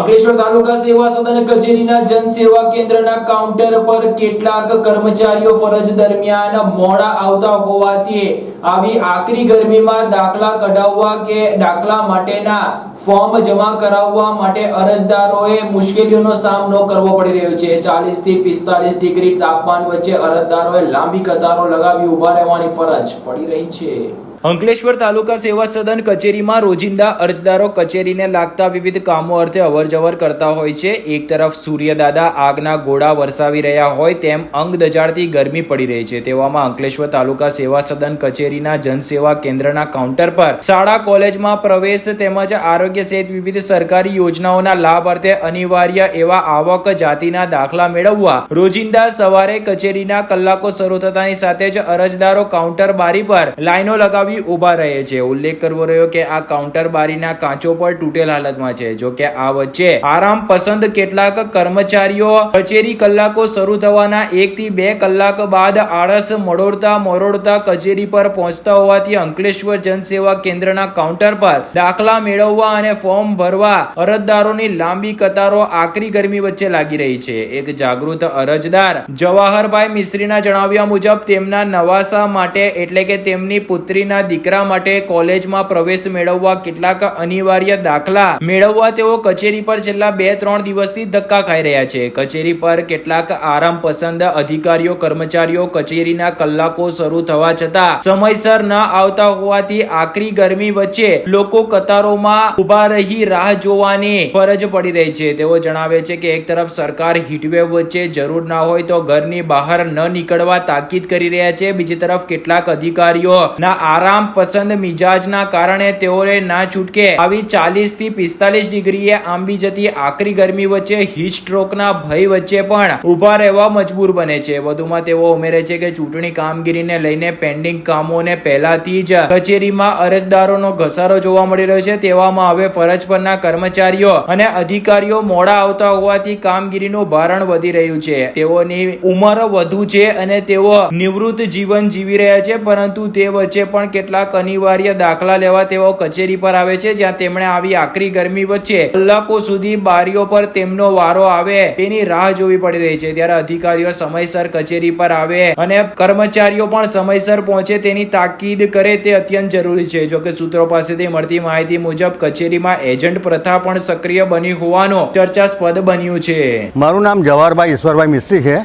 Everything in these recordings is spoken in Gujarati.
અંકલેશ્વર તાલુકા સેવા સદન કચેરીના જનસેવા કેન્દ્રના કાઉન્ટર પર કેટલાક કર્મચારીઓ ફરજ દરમિયાન મોડા આવતા હોવાથી આવી આકરી ગરમીમાં દાખલા કઢાવવા કે દાખલા માટેના ફોર્મ જમા કરાવવા માટે અરજદારોએ મુશ્કેલીઓનો સામનો કરવો પડી રહ્યો છે. ચાલીસથી પિસ્તાલીસ ડિગ્રી તાપમાન વચ્ચે અરજદારોએ લાંબી કતારો લગાવી ઊભા રહેવાની ફરજ પડી રહી છે. અંકલેશ્વર તાલુકા સેવા સદન કચેરીમાં રોજિંદા અરજદારો કચેરીને લાગતા વિવિધ કામો અર્થે અવરજવર કરતા હોય છે. એક તરફ સૂર્યદાદા આગના ગોળા વરસાવી રહ્યા હોય તેમ અંગ દજાડતી ગરમી પડી રહી છે. તેવામાં અંકલેશ્વર તાલુકા સેવા સદન કચેરીના જનસેવા કેન્દ્રના કાઉન્ટર પર શાળા કોલેજમાં પ્રવેશ તેમજ આરોગ્ય સહિત વિવિધ સરકારી યોજનાઓના લાભ અર્થે અનિવાર્ય એવા આવક જાતિના દાખલા મેળવવા રોજિંદા સવારે કચેરીના કલાકો શરૂ થતાની સાથે જ અરજદારો કાઉન્ટર બારી પર લાઈનો લગાવી ઊભા રહે છે. ઉલ્લેખ કરવો રહ્યો કે આ કાઉન્ટર બારીના કાચો પર તૂટેલ હાલતમાં છે. જો કે આ વચ્ચે આરામ પસંદ કેટલાક કર્મચારીઓ કચેરી કલાકો શરૂ થવાના એક થી બે કલાક બાદ આળસ મરોડતા મરોડતા કચેરી પર પહોંચતા હોવાથી અંકલેશ્વર જનસેવા કેન્દ્રના કાઉન્ટર પર દાખલા મેળવવા અને ફોર્મ ભરવા અરજદારોની લાંબી કતારો આકરી ગરમી વચ્ચે લાગી રહી છે. એક જાગૃત અરજદાર જવાહરભાઈ મિસ્ત્રીના જણાવ્યા મુજબ તેમના નવાસા માટે એટલે કે તેમની પુત્રીના દીકરા માટે કોલેજમાં પ્રવેશ મેળવવા કેટલાક અનિવાર્ય દાખલા મેળવવા તેઓ કચેરી પર છેલ્લા બે ત્રણ દિવસથી ધક્કા ખાઈ રહ્યા છે. કચેરી પર કેટલાક આરામ પસંદ અધિકારીઓ, કર્મચારીઓ કચેરીના કલાકો શરૂ થવા છતાં સમયસર ન આવતા હોવાથી આકરી ગરમી વચ્ચે લોકો કતારોમાં ઊભા રહી રાહ જોવાની ફરજ પડી રહી છે. તેઓ જણાવે છે કે એક તરફ સરકાર હીટવેવ વચ્ચે જરૂર ના હોય તો ઘરની બહાર ન નીકળવા તાકીદ કરી રહ્યા છે. બીજી તરફ કેટલાક અધિકારીઓ ના આરામ પસંદ મિજાજના કારણે તેઓને ના છૂટકે આવી ચાલીસથી પિસ્તાલીસ ડિગ્રીએ આંબી જતી આકરી ગરમી વચ્ચે હીટ ભય વચ્ચે પણ ઊભા રહેવા મજબૂર બને છે. વધુમાં તેઓ ઉમેરે છે કે ચૂંટણી કામગીરીને લઈને પેન્ડિંગ કામોને પહેલાથી જ કચેરીમાં અરજદારોનો ઘસારો જોવા મળી રહ્યો છે. તેવામાં હવે ફરજ પરના કર્મચારીઓ અને અધિકારીઓ મોડા આવતા હોવાથી કામગીરીનું ભારણ વધી રહ્યું છે. તેઓની ઉંમર વધુ છે અને તેઓ નિવૃત્ત જીવન જીવી રહ્યા છે, પરંતુ તે વચ્ચે પણ કેટલાક અનિવાર્ય દાખલા લેવા તેઓ કચેરી પર આવે છે, જ્યાં તેમણે આવી આકરી ગરમી વચ્ચે કલાકો સુધી બારીઓ પર તેમનો વારો આવે. તેની રાહ જોવી પડી રહી છે, ત્યારે અધિકારીઓ સમયસર કચેરી પર આવે અને કર્મચારીઓ પણ સમયસર પહોંચે તેની તાકીદ કરે તે અત્યંત જરૂરી છે. જોકે સૂત્રો પાસેથી મળતી માહિતી મુજબ, કચેરીમાં એજન્ટ પ્રથા પણ સક્રિય બની હોવાનો ચર્ચાસ્પદ બન્યું છે. મારું નામ જવાહરભાઈ ઈશ્વરભાઈ મિસ્ત્રી છે.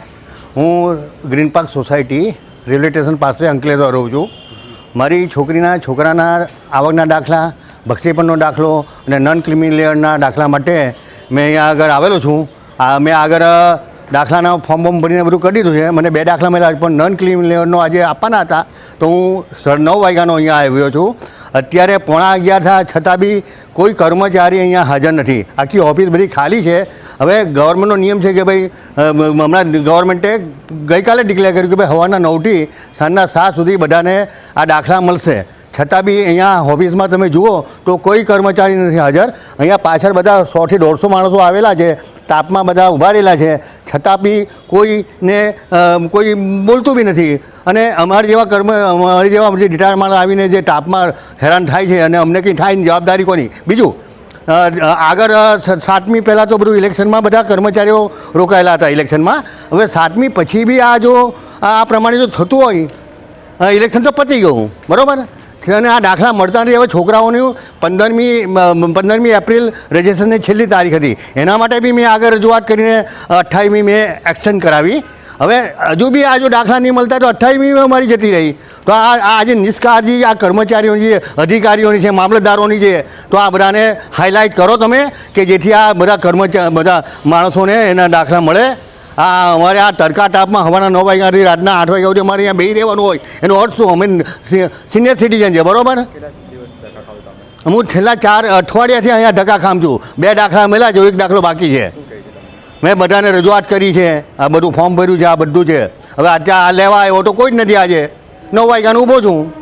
હું green park society railway station પાસે અંકલેશ્વર રહું છું. મારી છોકરીના છોકરાના આવકના દાખલા બક્ષીપણનો દાખલો અને નન ક્રિમિનલ લેયરના દાખલા માટે મેં અહીંયા આગળ આવેલો છું. આ મેં આગળ દાખલાના ફોર્મ બોર્મ ભરીને બધું કરી દીધું છે. મને બે દાખલા મળ્યા પણ નન ક્રિમિનલ લેયરનો આજે આપવાના હતા. તો હું સર નવ વાગ્યાનો અહીંયા આવ્યો છું. અત્યારે પોણા અગિયાર થયા, છતાં બી કોઈ કર્મચારી અહીંયા હાજર નથી. આખી ઓફિસ બધી ખાલી છે. હવે ગવર્મેન્ટનો નિયમ છે કે ભાઈ હમણાં ગવર્મેન્ટે ગઈકાલે ડિક્લેર કર્યું કે ભાઈ સવારના નવથી સાંજના સાત સુધી બધાને આ દાખલા મળશે. છતાં બી અહીંયા ઓફિસમાં તમે જુઓ તો કોઈ કર્મચારી નથી હાજર. અહીંયા પાછળ બધા સોથી દોઢસો માણસો આવેલા છે, તાપમાં બધા ઊભા રહેલા છે. છતાં બી કોઈને કોઈ બોલતું બી નથી. અને અમારા જેવા કર્મ, અમારી જેવા જે રિટાયર માણસ આવીને જે તાપમાં હેરાન થાય છે અને અમને કંઈ થાય જવાબદારી કોની? બીજું આગળ સાતમી પહેલાં તો બધું ઇલેક્શનમાં બધા કર્મચારીઓ રોકાયેલા હતા ઇલેક્શનમાં. હવે સાતમી પછી બી આ જો, આ પ્રમાણે જો થતું હોય ઇલેક્શન તો પતી ગયું, બરાબર? અને આ દાખલા મળતા નથી. હવે છોકરાઓની પંદરમી પંદરમી એપ્રિલ રજિસ્ટ્રેશનની છેલ્લી તારીખ હતી. એના માટે બી મેં આગળ રજૂઆત કરીને અઠ્ઠાવીમી મેં એક્સટેન્ડ કરાવી. હવે હજુ બી આ જો દાખલા નહીં મળતા તો અઠ્ઠાવીમી અમારી જતી રહી. તો આ આજે નિષ્કાળજી, આ કર્મચારીઓની છે અધિકારીઓની છે, મામલતદારોની છે, તો આ બધાને હાઇલાઇટ કરો તમે કે જેથી આ બધા કર્મચારી બધા માણસોને એના દાખલા મળે. આ અમારે આ તડકા તાપમાં હવાના નવ વાગ્યાથી રાતના આઠ વાગ્યા સુધી અમારે અહીંયા બેસી રહેવાનું હોય. એનો અર્થ શું? અમે સિનિયર સિટીઝન છે, બરાબર? હું છેલ્લા ચાર અઠવાડિયાથી અહીંયા ધક્કા ખામ છું. બે દાખલા મળ્યા છે એક દાખલો બાકી છે. મેં બધાને રજૂઆત કરી છે. આ બધું ફોર્મ ભર્યું છે, આ બધું છે. હવે અત્યારે આ લેવા આવ્યો તો કોઈ જ નથી આજે. નવ વાગ્યાનું ઊભો છું.